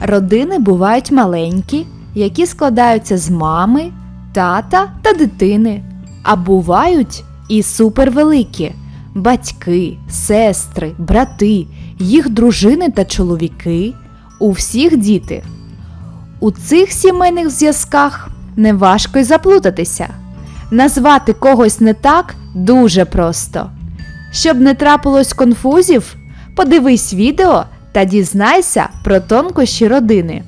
Родини бувають маленькі, які складаються з мами, тата та дитини. А бувають і супервеликі батьки, сестри, брати, їх дружини та чоловіки, у всіх діти. У цих сімейних зв'язках неважко й заплутатися. Назвати когось не так дуже просто. Щоб не трапилось конфузів, подивись відео та дізнайся про тонкощі родини.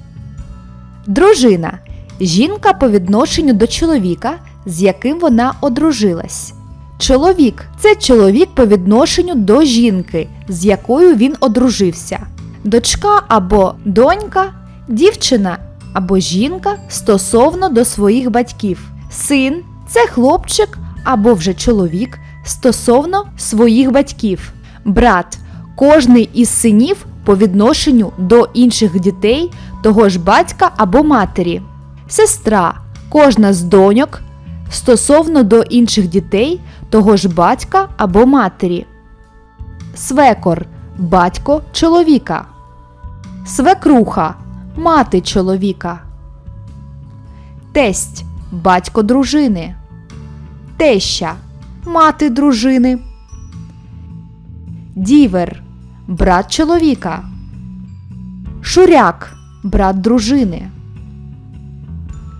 Дружина жінка по відношенню до чоловіка, з яким вона одружилась. Чоловік це чоловік по відношенню до жінки, з якою він одружився. Дочка або донька, дівчина або жінка стосовно до своїх батьків. Син це хлопчик або вже чоловік стосовно своїх батьків. Брат кожний із синів по відношенню до інших дітей того ж батька або матері. Сестра кожна з доньок стосовно до інших дітей того ж батька або матері. Свекор батько чоловіка. Свекруха мати чоловіка. Тесть батько дружини. Теща мати дружини. Дівер брат чоловіка. Шуряк брат дружини.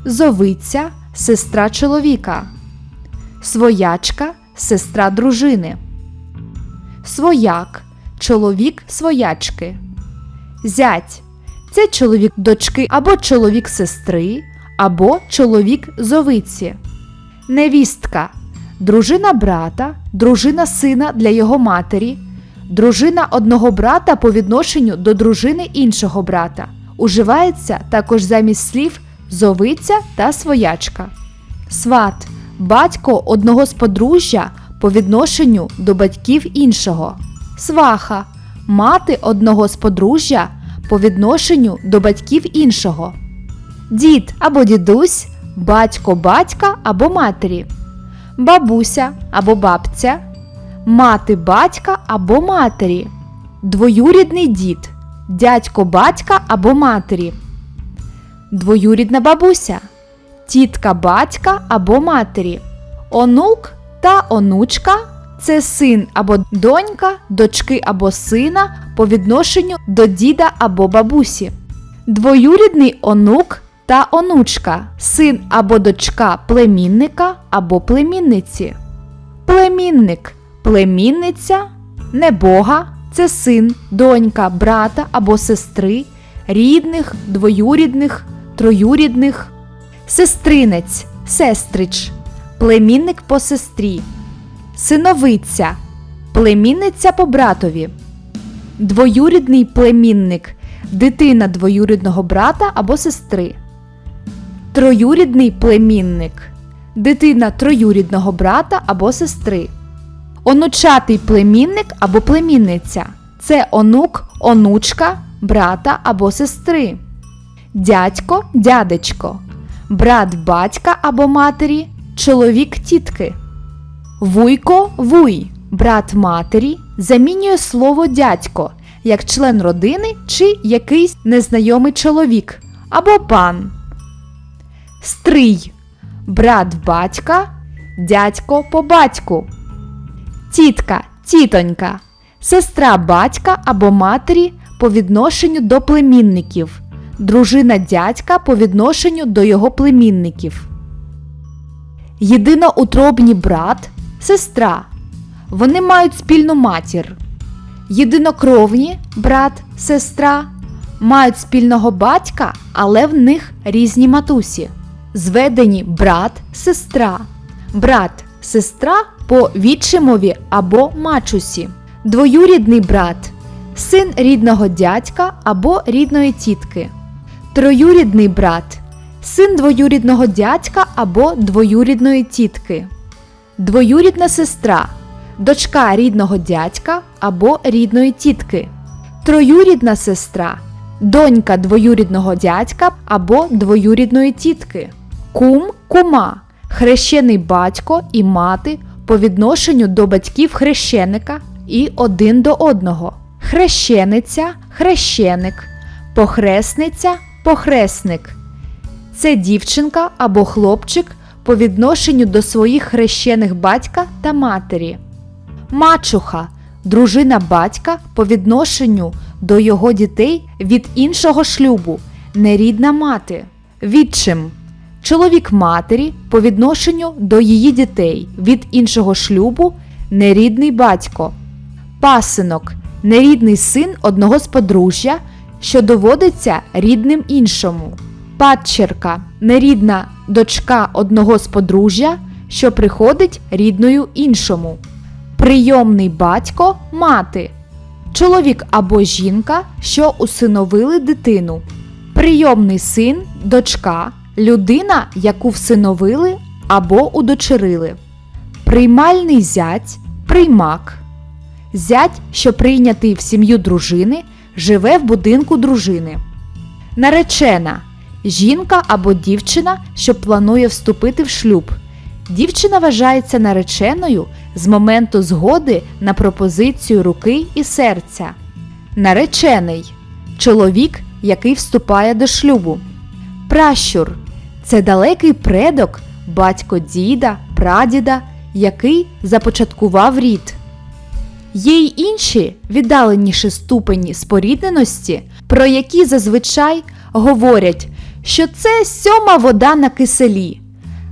Зовиця сестра чоловіка. Своячка сестра дружини. Свояк чоловік своячки. Зять це чоловік дочки або чоловік сестри, або чоловік зовиці. Невістка дружина брата, дружина сина для його матері, дружина одного брата по відношенню до дружини іншого брата. Уживається також замість слів зовиця та своячка. Сват батько одного з подружжя по відношенню до батьків іншого. Сваха мати одного з подружжя по відношенню до батьків іншого. Дід або дідусь, батько батька або матері. Бабуся або бабця, мати батька або матері. Двоюрідний дід, дядько батька або матері. Двоюрідна бабуся, тітка батька або матері. Онук та онучка це син або донька, дочки або сина по відношенню до діда або бабусі. Двоюрідний онук та онучка, син або дочка племінника або племінниці. Племінник, племінниця, небога це син, донька, брата або сестри, рідних, двоюрідних, троюрідних, сестринець, сестрич, племінник по сестрі, синовиця, племінниця по братові, двоюрідний племінник, дитина двоюрідного брата або сестри, троюрідний племінник, дитина троюрідного брата або сестри, онучатий племінник або племінниця це онук, онучка, брата або сестри, дядько, дядечко, брат батька або матері, чоловік тітки. Вуйко вуй, брат матері, замінює слово дядько як член родини чи якийсь незнайомий чоловік або пан. Стрий брат батька, дядько по батьку. Тітка, тітонька, сестра батька або матері по відношенню до племінників, дружина дядька по відношенню до його племінників. Єдиноутробні брат, сестра. Вони мають спільну матір. Єдинокровні брат, сестра мають спільного батька, але в них різні матусі. Зведені брат, сестра. Брат, сестра по відчимові або мачусі. Двоюрідний брат син рідного дядька або рідної тітки. Троюрідний брат син двоюрідного дядька або двоюрідної тітки. Двоюрідна сестра дочка рідного дядька або рідної тітки. Троюрідна сестра донька двоюрідного дядька або двоюрідної тітки. Кум кума хрещений батько і мати по відношенню до батьків хрещеника і один до одного. Хрещениця хрещеник, похресниця, похресник. Це дівчинка або хлопчик по відношенню до своїх хрещених батька та матері. Мачуха дружина батька по відношенню до його дітей від іншого шлюбу, нерідна мати. Відчим чоловік матері по відношенню до її дітей від іншого шлюбу, нерідний батько. Пасинок нерідний син одного з подружжя, що доводиться рідним іншому. Падчерка нерідна дочка одного з подружжя, що приходить рідною іншому. Прийомний батько мати. Чоловік або жінка, що усиновили дитину. Прийомний син, дочка, людина, яку всиновили або удочерили. Приймальний зять, приймак. Зять, що прийнятий в сім'ю дружини, живе в будинку дружини. Наречена жінка або дівчина, що планує вступити в шлюб. Дівчина вважається нареченою з моменту згоди на пропозицію руки і серця. Наречений чоловік, який вступає до шлюбу. Пращур це далекий предок, батько діда, прадіда, який започаткував рід. Є й інші віддаленіші ступені спорідненості, про які зазвичай говорять, що це сьома вода на киселі.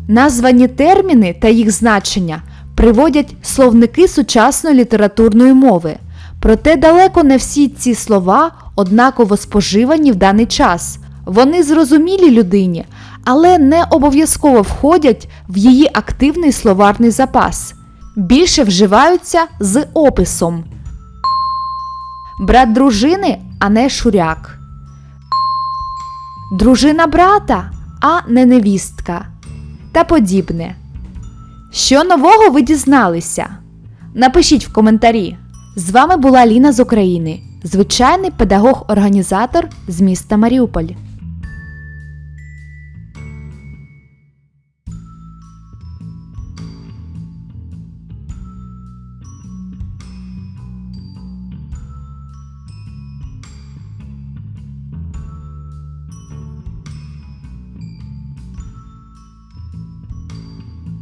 Названі терміни та їх значення приводять словники сучасної літературної мови. Проте далеко не всі ці слова однаково споживані в даний час. Вони зрозумілі людині, але не обов'язково входять в її активний словарний запас. Більше вживаються з описом. Брат дружини, а не шуряк. Дружина брата, а не невістка. Та подібне. Що нового ви дізналися? Напишіть в коментарі. З вами була Ліна з України, звичайний педагог-організатор з міста Маріуполь.